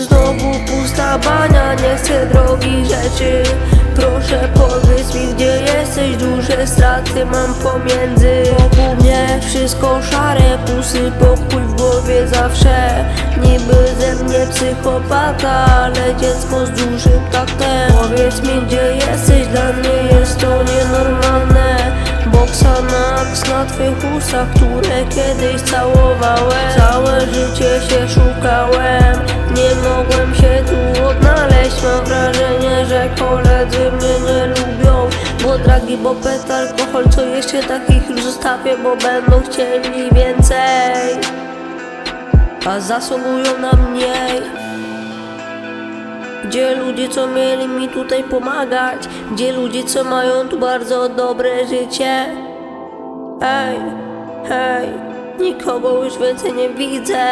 Znowu pusta bania, nie chcę drogich rzeczy. Proszę powiedz mi gdzie jesteś, duże straty mam pomiędzy. Wokół mnie wszystko szare, pusty pokój w głowie zawsze. Niby ze mnie psychopata, ale dziecko z dużym taktem. Powiedz mi gdzie jesteś, dla mnie jest to nienormalne. Boksa na na twych ustach, które kiedyś całowałem. Całe życie się szukałem, Bo pet, alkohol, co jeszcze takich już zostawię Bo będą chcieli więcej. A zasługują na mniej. Gdzie ludzie, co mieli mi tutaj pomagać? Gdzie ludzie, co mają tu bardzo dobre życie? Hej, hej, nikogo już więcej nie widzę.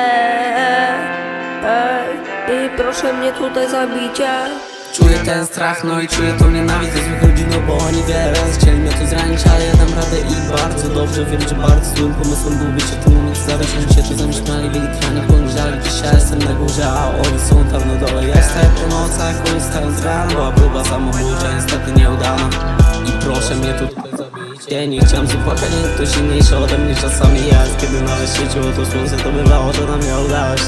Hej, i proszę mnie tutaj zabicie Czuję ten strach, no i czuję tą nienawiść do złych ludzi, no bo oni wiele razy chcieli mnie tu zranić Ale ja dam radę i bardzo dobrze wiem, że bardzo złym pomysłem byłby się tym umóc Zaraz się tu zamierzchniali, byli trani, poniżali Dzisiaj jestem na górze, a oni są tam na dole. Ja staję po nocach, oni stają z rana Była próba samobójcza, niestety nieudana. I proszę mnie tu tutaj Ja nie chciałem zapłakać, nie ktoś inniejszy ode mnie czasami jest. Kiedy nawet świeciło to słońce, to bywało, że nam miało dać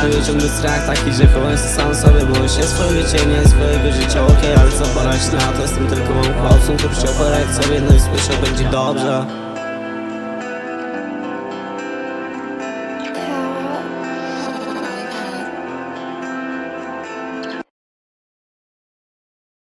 Czuję ciągle strach taki, że się sam sobie Bo się. Swojego cienia i swojego życia Okej, ale co porać na to? Jestem tylko małym chłopcem, który się operać sobie No i słyszę, będzie dobrze